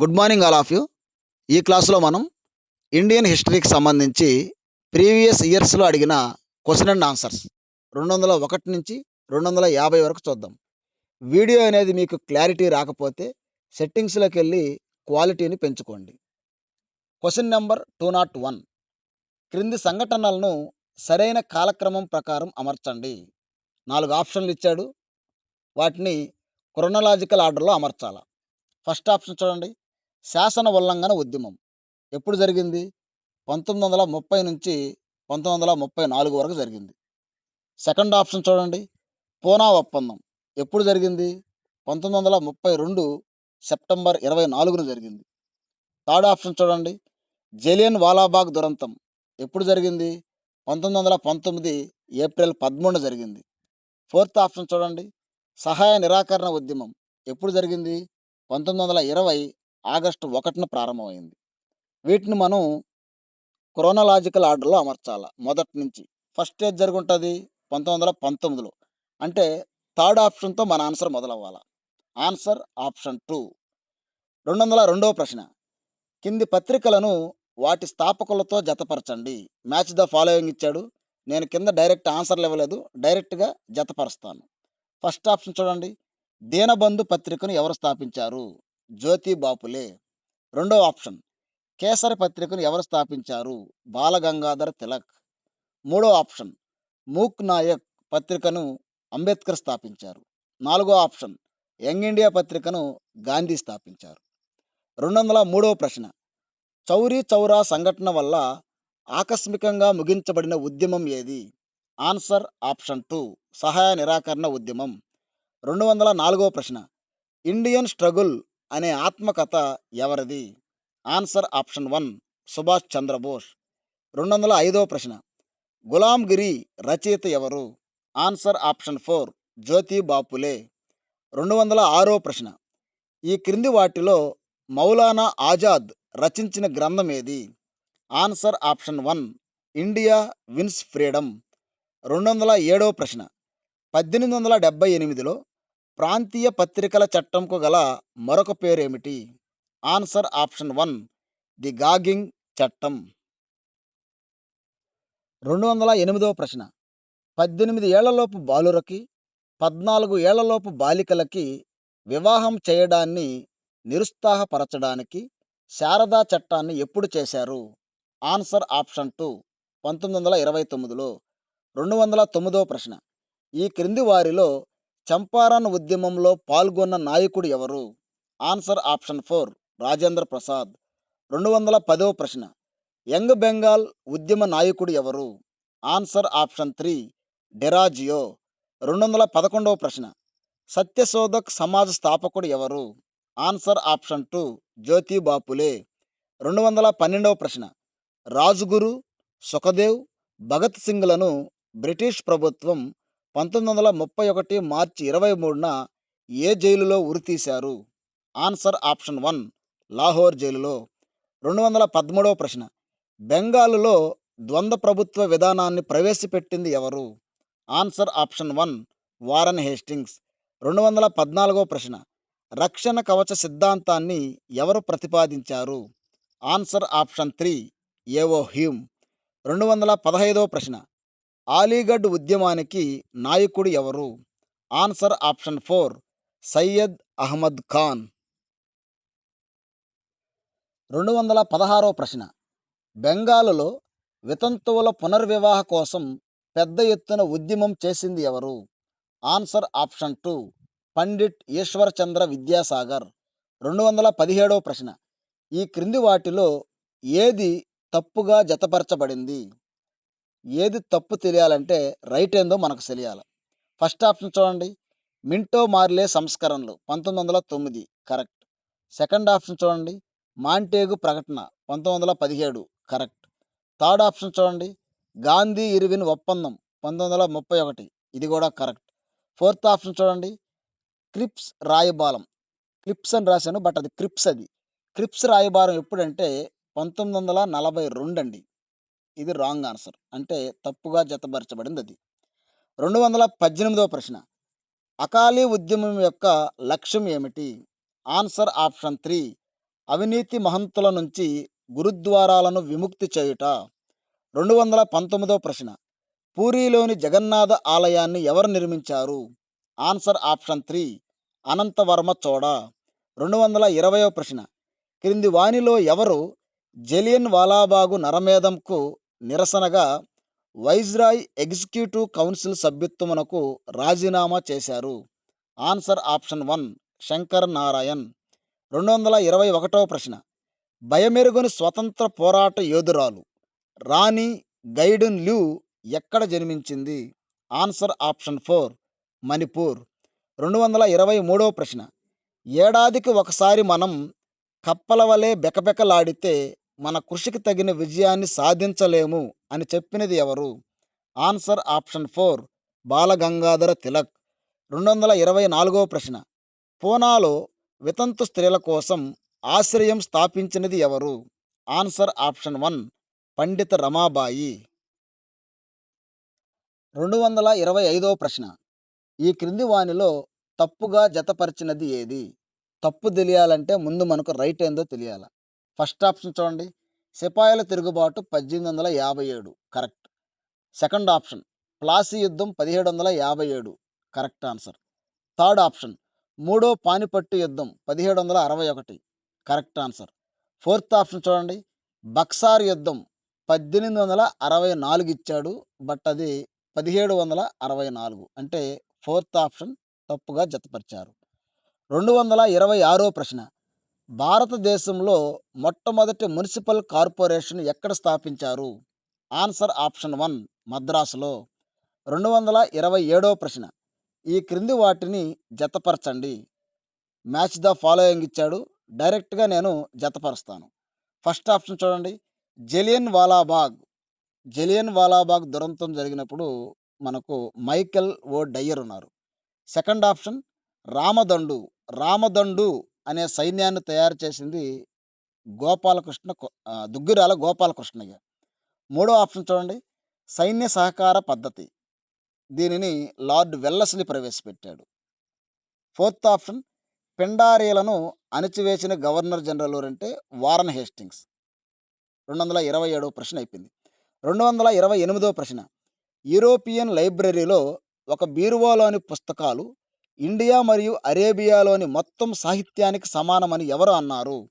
Good morning all of you. ఈ క్లాస్లో మనం ఇండియన్ హిస్టరీకి సంబంధించి ప్రీవియస్ ఇయర్స్లో అడిగిన క్వశ్చన్ అండ్ ఆన్సర్స్. రెండు వందల ఒకటి నుంచి రెండు వందల యాభై వరకు చూద్దాం. వీడియో అనేది మీకు క్లారిటీ రాకపోతే సెట్టింగ్స్లోకి వెళ్ళి క్వాలిటీని పెంచుకోండి. Question number two naught one. క్రింది సంఘటనలను సరైన కాలక్రమం ప్రకారం అమర్చండి. నాలుగు ఆప్షన్లు ఇచ్చాడు. వాటిని క్రొనలాజికల్ ఆర్డర్లో అమర్చాల. ఫస్ట్ ఆప్షన్ చూడండి. శాసన ఉల్లంఘన ఉద్యమం. ఎప్పుడు జరిగింది? పంతొమ్మిది వందల ముప్పై నుంచి పంతొమ్మిది వందల ముప్పై నాలుగు వరకు జరిగింది. సెకండ్ ఆప్షన్ చూడండి. పూనా ఒప్పందం. ఎప్పుడు జరిగింది? పంతొమ్మిది వందల ముప్పై రెండు సెప్టెంబర్ ఇరవై నాలుగున జరిగింది. థర్డ్ ఆప్షన్ చూడండి. జలియన్ వాలాబాగ్ దురంతం. ఎప్పుడు జరిగింది? పంతొమ్మిది వందల పంతొమ్మిది ఏప్రిల్ పదమూడున జరిగింది. ఫోర్త్ ఆప్షన్ చూడండి. సహాయ నిరాకరణ ఉద్యమం. ఎప్పుడు జరిగింది? పంతొమ్మిది వందల ఇరవై ఆగస్టు ఒకటిన ప్రారంభమైంది. వీటిని మనం క్రోనలాజికల్ ఆర్డర్లో అమర్చాల మొదటి నుంచి. ఫస్ట్ ఏజ్ జరుగుంటుంది? పంతొమ్మిది వందల పంతొమ్మిదిలో. అంటే థర్డ్ ఆప్షన్తో మన ఆన్సర్ మొదలవ్వాలి. Answer option two. రెండు వందల రెండవ ప్రశ్న. కింది పత్రికలను వాటి స్థాపకులతో జతపరచండి. మ్యాచ్ ద ఫాలోయింగ్ ఇచ్చాడు. నేను కింద డైరెక్ట్ ఆన్సర్లు ఇవ్వలేదు డైరెక్ట్గా జతపరుస్తాను. ఫస్ట్ ఆప్షన్ చూడండి. దీనబంధు పత్రికను ఎవరు స్థాపించారు? జ్యోతి బాపులే రెండవ ఆప్షన్. కేసరి పత్రికను ఎవరు స్థాపించారు? బాలగంగాధర్ తిలక్. మూడో ఆప్షన్. మూక్ నాయక్ పత్రికను అంబేద్కర్ స్థాపించారు. నాలుగో ఆప్షన్. యంగ్ ఇండియా పత్రికను గాంధీ స్థాపించారు. రెండు వందల మూడవ ప్రశ్న. చౌరీ చౌరా సంఘటన వల్ల ఆకస్మికంగా ముగించబడిన ఉద్యమం ఏది? Answer option two. సహాయ నిరాకరణ ఉద్యమం. రెండు వందల నాలుగవ ప్రశ్న. ఇండియన్ స్ట్రగుల్ అనే ఆత్మకథ ఎవరిది? Answer option one Subhash Chandra Bose రెండు వందల ఐదవ ప్రశ్న గులాంగిరి రచయిత ఎవరు? Answer option four Jyoti Baphule. రెండు వందల ఆరో ప్రశ్న. ఈ క్రింది వాటిలో మౌలానా ఆజాద్ రచించిన గ్రంథం ఏది? Answer option one India wins freedom. రెండు వందల ఏడవ ప్రశ్న. పద్దెనిమిది వందల డెబ్బై ఎనిమిదిలో ప్రాంతీయ పత్రికల చట్టంకు గల మరొక పేరేమిటి? Answer option one the gagging చట్టం. రెండు వందల ఎనిమిదవ ప్రశ్న. పద్దెనిమిది ఏళ్ళలోపు బాలురకి పద్నాలుగు ఏళ్ళలోపు బాలికలకి వివాహం చేయడాన్ని నిరుత్సాహపరచడానికి శారదా చట్టాన్ని ఎప్పుడు చేశారు? ఆన్సర్ ఆప్షన్ టూ పంతొమ్మిది వందల ఇరవై తొమ్మిదిలో. రెండు వందల తొమ్మిదవ ప్రశ్న. ఈ క్రింది వారిలో చంపారన్ ఉద్యమంలో పాల్గొన్న నాయకుడు ఎవరు? Answer option four Rajendra Prasad. రెండు వందల పదవ ప్రశ్న యంగ్ బెంగాల్ ఉద్యమ నాయకుడు ఎవరు? ఆన్సర్ ఆప్షన్ త్రీ డెరాజియో రెండు వందల పదకొండవ ప్రశ్న సత్యశోధక్ సమాజ్ స్థాపకుడు ఎవరు? Answer option two Jyoti Baphule. రెండు వందల పన్నెండవ ప్రశ్న రాజుగురు సుఖదేవ్ భగత్ సింగ్లను బ్రిటిష్ ప్రభుత్వం పంతొమ్మిది వందల ముప్పై ఒకటి మార్చి ఇరవై మూడున ఏ జైలులో ఉరితీశారు ఆన్సర్ ఆప్షన్ వన్ లాహోర్ జైలులో. రెండు వందల పదమూడవ ప్రశ్న. బెంగాలులో ద్వంద్వ ప్రభుత్వ విధానాన్ని ప్రవేశపెట్టింది ఎవరు? Answer option one Warren Hastings. రెండు వందల పద్నాలుగో ప్రశ్న. రక్షణ కవచ సిద్ధాంతాన్ని ఎవరు ప్రతిపాదించారు? Answer option three A O Hume. రెండు వందల పదహైదవ ప్రశ్న. ఆలీగఢ్ ఉద్యమానికి నాయకుడు ఎవరు? Answer option four Syed Ahmed Khan. రెండు వందల పదహారో ప్రశ్న. బెంగాల్లో వితంతువుల పునర్వివాహ కోసం పెద్ద ఎత్తున ఉద్యమం చేసింది ఎవరు? Answer option two Pandit Ishwarchandra Vidyasagar. రెండు వందల పదిహేడవ ప్రశ్న. ఈ క్రింది వాటిలో ఏది తప్పుగా జతపరచబడింది? ఏది తప్పు తెలియాలంటే రైట్ ఏందో మనకు తెలియాలి. ఫస్ట్ ఆప్షన్ చూడండి. మింటో మార్లే సంస్కరణలు పంతొమ్మిది వందల తొమ్మిది. కరెక్ట్. సెకండ్ ఆప్షన్ చూడండి. మాంటేగు ప్రకటన పంతొమ్మిది వందల పదిహేడు. కరెక్ట్. థర్డ్ ఆప్షన్ చూడండి. గాంధీ ఇర్విన్ ఒప్పందం పంతొమ్మిది వందల ముప్పై ఒకటి. ఇది కూడా కరెక్ట్. ఫోర్త్ ఆప్షన్ చూడండి. క్రిప్స్ రాయబారం. క్లిప్స్ అని రాశాను బట్ అది క్రిప్స్ అది. క్రిప్స్ రాయబారం ఎప్పుడంటే పంతొమ్మిది వందల నలభై రెండు అండి. ఇది రాంగ్ ఆన్సర్. అంటే తప్పుగా జతపరచబడింది అది రెండు వందల పద్దెనిమిదవ ప్రశ్న. అకాలీ ఉద్యమం యొక్క లక్ష్యం ఏమిటి? Answer option three. అవినీతి మహంతుల నుంచి గురుద్వారాలను విముక్తి చేయుట. రెండు వందల పంతొమ్మిదవ ప్రశ్న. పూరీలోని జగన్నాథ ఆలయాన్ని ఎవరు నిర్మించారు? Answer option three. Anantavarma Choda. రెండు వందల ఇరవయో ప్రశ్న. క్రింది వానిలో ఎవరు జలియన్ వాలాబాగు నరమేధంకు నిరసనగా వైజ్రాయ్ ఎగ్జిక్యూటివ్ కౌన్సిల్ సభ్యత్వమునకు రాజీనామా చేశారు. Answer option one Shankar Narayan. రెండు వందల ఇరవై ఒకటవ ప్రశ్న. భయమెరుగని స్వతంత్ర పోరాట యోధురాలు రాణి గైడెన్ ల్యూ ఎక్కడ జన్మించింది? Answer option four Manipur. రెండు వందల ఇరవై మూడవ ప్రశ్న. ఏడాదికి ఒకసారి మనం కప్పల వలె బెకబెకలాడితే మన కృషికి తగిన విజయాన్ని సాధించలేము అని చెప్పినది ఎవరు? Answer option four Balagangadhara Tilak. రెండు వందల ఇరవై నాలుగవ ప్రశ్న. పూనాలో వితంతు స్త్రీల కోసం ఆశ్రయం స్థాపించినది ఎవరు? ఆన్సర్ ఆప్షన్ వన్ పండిత రమాబాయి. రెండు వందల ఇరవై ఐదవ ప్రశ్న. ఈ క్రింది వానిలో తప్పుగా జతపరిచినది ఏది? తప్పు తెలియాలంటే ముందు మనకు రైట్ ఏందో తెలియాలి. ఫస్ట్ ఆప్షన్ చూడండి. సిపాయిల తిరుగుబాటు పద్దెనిమిది వందల యాభై ఏడు. కరెక్ట్. సెకండ్ ఆప్షన్ ప్లాసీ యుద్ధం పదిహేడు వందల యాభై ఏడు. Correct answer. థర్డ్ ఆప్షన్ మూడో పానిపట్టు యుద్ధం పదిహేడు వందల అరవై ఒకటి. Correct answer. ఫోర్త్ ఆప్షన్ చూడండి. బక్సార్ యుద్ధం పద్దెనిమిది వందల అరవై నాలుగు ఇచ్చాడు. బట్ అది పదిహేడు వందల అరవై నాలుగు. అంటే ఫోర్త్ ఆప్షన్ తప్పుగా జతపరిచారు. రెండు వందల ఇరవై ఆరో ప్రశ్న. భారతదేశంలో మొట్టమొదటి మున్సిపల్ కార్పొరేషన్ ఎక్కడ స్థాపించారు? ఆన్సర్ ఆప్షన్ వన్ మద్రాసులో. రెండు వందల ఇరవై ఏడవ ప్రశ్న. ఈ క్రింది వాటిని జతపరచండి. మ్యాచ్ ద ఫాలోయింగ్ ఇచ్చాడు. డైరెక్ట్గా నేను జతపరుస్తాను. ఫస్ట్ ఆప్షన్ చూడండి. జలియన్ వాలాబాగ్. జలియన్ వాలాబాగ్ దురంతం జరిగినప్పుడు మనకు మైకెల్ ఓ డయ్యర్ ఉన్నారు. Second option Ramadandu. రామదండు అనే సైన్యాన్ని తయారు చేసింది గోపాలకృష్ణ దుగ్గిరాల గోపాలకృష్ణయ్య మూడో ఆప్షన్ చూడండి. సైన్య సహకార పద్ధతి. దీనిని లార్డ్ వెల్లస్లీ ప్రవేశపెట్టాడు. ఫోర్త్ ఆప్షన్ పెండారీలను అణిచివేసిన గవర్నర్ జనరల్ ఎవరంటే వారన్ హేస్టింగ్స్. రెండు వందల ఇరవై ఏడవ ప్రశ్న అయిపోయింది. రెండు వందల ఇరవై ఎనిమిదవ ప్రశ్న. యూరోపియన్ లైబ్రరీలో ఒక బీరువాలోని పుస్తకాలు ఇండియా మరియు అరేబియాలోని మొత్తం సాహిత్యానికి సమానమని ఎవరు అన్నారు?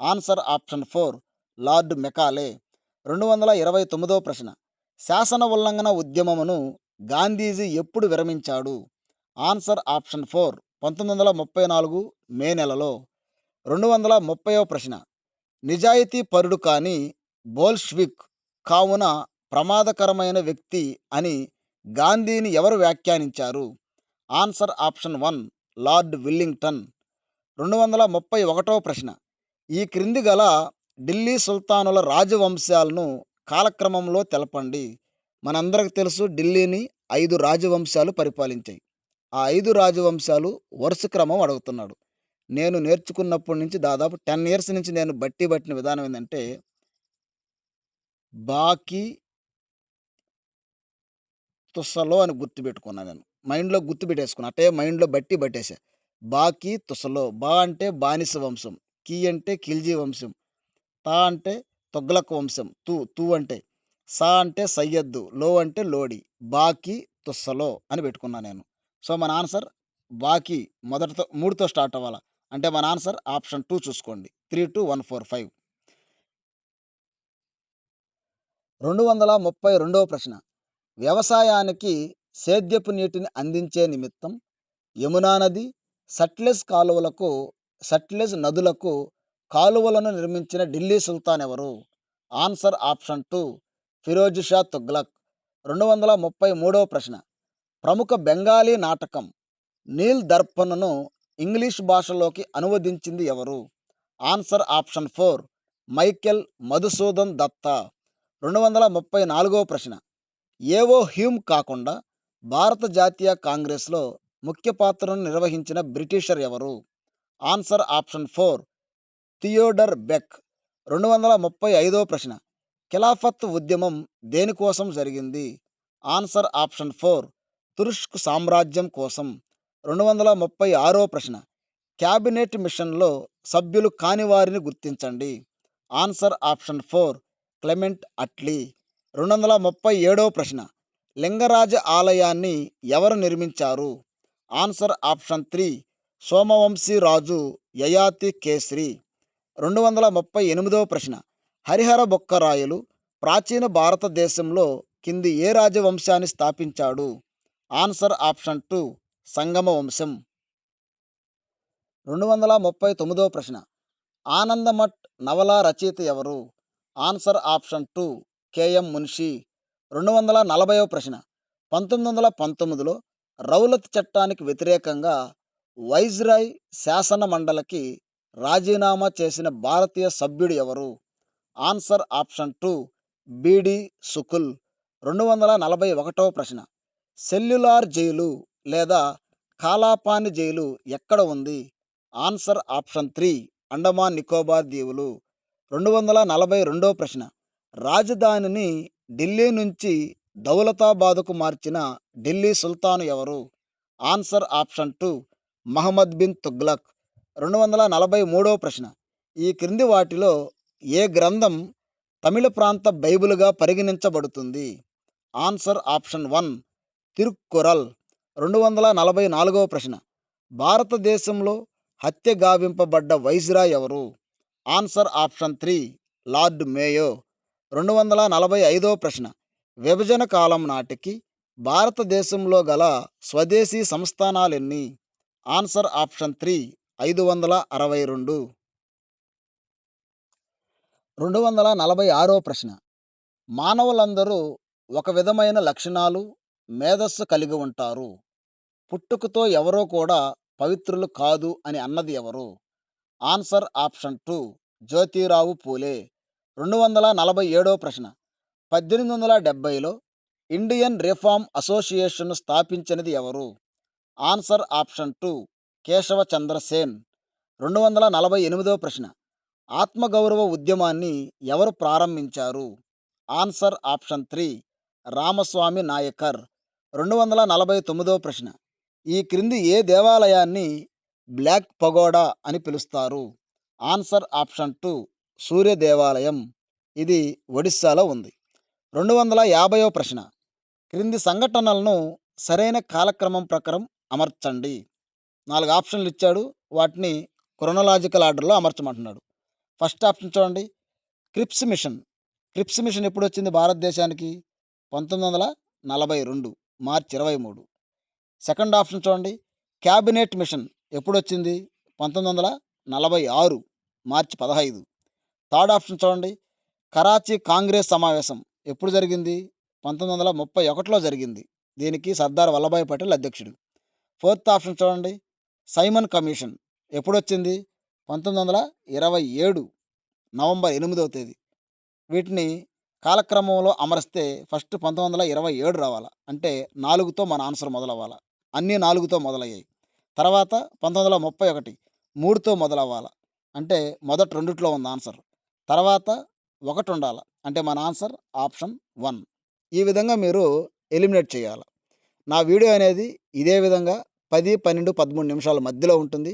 Answer option four Lord Macaulay. రెండు వందల ఇరవై తొమ్మిదవ ప్రశ్న. శాసన ఉల్లంఘన ఉద్యమమును గాంధీజీ ఎప్పుడు విరమించాడు? ఆన్సర్ ఆప్షన్ ఫోర్ పంతొమ్మిది వందల ముప్పై నాలుగు మే నెలలో. రెండు వందల ముప్పైవ ప్రశ్న. నిజాయితీ పరుడు కాని బోల్ష్విక్ కావున ప్రమాదకరమైన వ్యక్తి అని గాంధీని ఎవరు వ్యాఖ్యానించారు? Answer option one Lord Willingdon. రెండు వందల ముప్పై ఒకటవ ప్రశ్న. ఈ క్రింది గల ఢిల్లీ సుల్తానుల రాజవంశాలను కాలక్రమంలో తెలపండి. మనందరికి తెలుసు ఢిల్లీని ఐదు రాజవంశాలు పరిపాలించాయి. ఆ ఐదు రాజవంశాలు వరుస క్రమం అడుగుతున్నాడు. నేను నేర్చుకున్నప్పటి నుంచి దాదాపు టెన్ ఇయర్స్ నుంచి నేను బట్టి పట్టిన విధానం ఏంటంటే బాకీ తుస్సలో అని గుర్తుపెట్టుకున్నాను నేను. మైండ్లో గుర్తు పెట్టేసుకున్నా. అంటే మైండ్లో బట్టి పట్టేసా. బాకీ తుసలో. బా అంటే బానిస వంశం. కీ అంటే ఖిల్జీ వంశం. తా అంటే తొగ్లక్ వంశం. తూ తూ అంటే సా అంటే సయ్యద్దు. లో అంటే లోడి. బాకీ తుస్సలో అని పెట్టుకున్నా నేను. సో మన ఆన్సర్ బాకీ మొదటితో మూడుతో స్టార్ట్ అవ్వాలా. అంటే మన ఆన్సర్ ఆప్షన్ టూ చూసుకోండి. Three two one four five. రెండు వందల ముప్పై రెండవ ప్రశ్న. వ్యవసాయానికి సేద్యపు నీటిని అందించే నిమిత్తం యమునా నది సట్లెజ్ కాలువలకు సట్లెజ్ నదులకు కాలువలను నిర్మించిన ఢిల్లీ సుల్తాన్ ఎవరు? Answer option two Firoz Shah Tughlaq. రెండు వందల ముప్పై మూడవ ప్రశ్న. ప్రముఖ బెంగాలీ నాటకం నీల్ దర్పణను ఇంగ్లీష్ భాషలోకి అనువదించింది ఎవరు? Answer option four Michael Madhusudan Dutta. రెండు వందల ముప్పై నాలుగవ ప్రశ్న. ఏవో హ్యూమ్ కాకుండా భారత జాతీయ కాంగ్రెస్లో ముఖ్య పాత్రను నిర్వహించిన బ్రిటిషర్ ఎవరు? Answer option four Theodore Beck. రెండు వందల ముప్పై ఐదో ప్రశ్న ఖిలాఫత్ ఉద్యమం దేనికోసం జరిగింది? ఆన్సర్ ఆప్షన్ ఫోర్ తురుష్క్ సామ్రాజ్యం కోసం. రెండు వందల ముప్పై ఆరో ప్రశ్న క్యాబినెట్ మిషన్లో సభ్యులు కాని వారిని గుర్తించండి. Answer option four Clement Attlee. రెండు వందల ముప్పై ఏడో ప్రశ్న లింగరాజ ఆలయాన్ని ఎవరు నిర్మించారు? ఆన్సర్ ఆప్షన్ త్రీ సోమవంశీ రాజు యయాతి కేశ్రీ రెండు వందల ముప్పై ఎనిమిదవ ప్రశ్న. హరిహర బొక్కరాయలు ప్రాచీన భారతదేశంలో కింది ఏ రాజవంశాన్ని స్థాపించాడు? ఆన్సర్ ఆప్షన్ టూ సంగమ వంశం రెండు వందల ముప్పై తొమ్మిదవ ప్రశ్న. ఆనందమఠ్ నవల రచయిత ఎవరు? Answer option two K M Munshi. రెండు వందల నలభైవ ప్రశ్న. పంతొమ్మిది వందల పంతొమ్మిదిలో రౌలత్ చట్టానికి వ్యతిరేకంగా వైజ్రాయ్ శాసన మండలికి రాజీనామా చేసిన భారతీయ సభ్యుడు ఎవరు? Answer option two B D Sukul. రెండు వందల నలభై ఒకటవ ప్రశ్న. సెల్యులార్ జైలు లేదా కాలాపాని జైలు ఎక్కడ ఉంది? Answer option three Andaman Nicobar దీవులు. రెండు వందల నలభై రెండవ ప్రశ్న. రాజధానిని ఢిల్లీ నుంచి దౌలతాబాదుకు మార్చిన ఢిల్లీ సుల్తాను ఎవరు? Answer option two Muhammad bin Tughlaq. రెండు వందల నలభై మూడవ ప్రశ్న. ఈ క్రింది వాటిలో ఏ గ్రంథం తమిళ ప్రాంత బైబిల్గా పరిగణించబడుతుంది? Answer option one Thirukkural. రెండు వందల నలభై నాలుగవ ప్రశ్న. భారతదేశంలో హత్య గావింపబడ్డ వైస్రా ఎవరు? Answer option three Lord Mayo. రెండు వందల నలభై ఐదో ప్రశ్న. విభజన కాలం నాటికి భారతదేశంలో గల స్వదేశీ సంస్థానాలెన్ని? ఆన్సర్ ఆప్షన్ త్రీ ఐదు వందల అరవై రెండు. రెండు వందల నలభై ఆరో ప్రశ్న. మానవులందరూ ఒక విధమైన లక్షణాలు మేధస్సు కలిగి ఉంటారు. పుట్టుకతో ఎవరో కూడా పవిత్రులు కాదు అని అన్నది ఎవరు? Answer option two Jyotirao Phule. రెండు వందల నలభై ఏడో ప్రశ్న. పద్దెనిమిది వందల డెబ్బైలో ఇండియన్ రిఫార్మ్ అసోసియేషన్ను స్థాపించినది ఎవరు? Answer option two Keshava Chandrasen. రెండు వందల నలభై ఎనిమిదో ప్రశ్న. ఆత్మగౌరవ ఉద్యమాన్ని ఎవరు ప్రారంభించారు? Answer option three Ramaswamy Naicker. రెండు వందల నలభై తొమ్మిదో ప్రశ్న. ఈ క్రింది ఏ దేవాలయాన్ని బ్లాక్ పగోడా అని పిలుస్తారు? ఆన్సర్ ఆప్షన్ టూ సూర్య దేవాలయం ఇది ఒడిస్సాలో ఉంది. రెండు వందల యాభైవ ప్రశ్న. క్రింది సంఘటనలను సరైన కాలక్రమం ప్రకారం అమర్చండి. నాలుగు ఆప్షన్లు ఇచ్చాడు. వాటిని క్రొనలాజికల్ ఆర్డర్లో అమర్చమంటున్నాడు. ఫస్ట్ ఆప్షన్ చూడండి. క్రిప్స్ మిషన్. క్రిప్స్ మిషన్ ఎప్పుడు వచ్చింది భారతదేశానికి? పంతొమ్మిది వందల నలభై రెండు మార్చి ఇరవై మూడు. సెకండ్ ఆప్షన్ చూడండి. క్యాబినెట్ మిషన్ ఎప్పుడు వచ్చింది పంతొమ్మిది వందల నలభై ఆరు మార్చి పదహైదు. థర్డ్ ఆప్షన్ చూడండి. కరాచీ కాంగ్రెస్ సమావేశం ఎప్పుడు జరిగింది? పంతొమ్మిది వందల ముప్పై ఒకటిలో జరిగింది. దీనికి సర్దార్ వల్లభాయ్ పటేల్ అధ్యక్షుడు. ఫోర్త్ ఆప్షన్ చూడండి. సైమన్ కమిషన్ ఎప్పుడు వచ్చింది? పంతొమ్మిది వందల ఇరవై ఏడు నవంబర్ ఎనిమిదవ తేదీ. వీటిని కాలక్రమంలో అమరిస్తే ఫస్ట్ పంతొమ్మిది వందల ఇరవై ఏడు రావాలా? అంటే నాలుగుతో మన ఆన్సర్ మొదలవ్వాలా? అన్నీ నాలుగుతో మొదలయ్యాయి. తర్వాత పంతొమ్మిది వందల ముప్పై ఒకటి మూడుతో మొదలవ్వాలా? అంటే మొదట రెండిట్లో ఉంది ఆన్సర్. తర్వాత ఒకటి ఉండాలి అంటే మన ఆన్సర్ ఆప్షన్ వన్. ఈ విధంగా మీరు ఎలిమినేట్ చేయాలి. నా వీడియో అనేది ఇదే విధంగా పది పన్నెండు పదమూడు నిమిషాల మధ్యలో ఉంటుంది.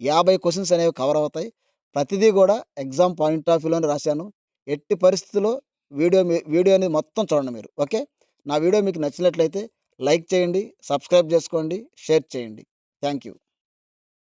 యాభై క్వశ్చన్స్ అనేవి కవర్ అవుతాయి. ప్రతిదీ కూడా ఎగ్జామ్ పాయింట్ ఆఫ్ వ్యూలోనే రాశాను. ఎట్టి పరిస్థితుల్లో వీడియో మీ వీడియో అనేది మొత్తం చూడండి మీరు. ఓకే? నా వీడియో మీకు నచ్చినట్లయితే లైక్ చేయండి సబ్స్క్రైబ్ చేసుకోండి షేర్ చేయండి. Thank you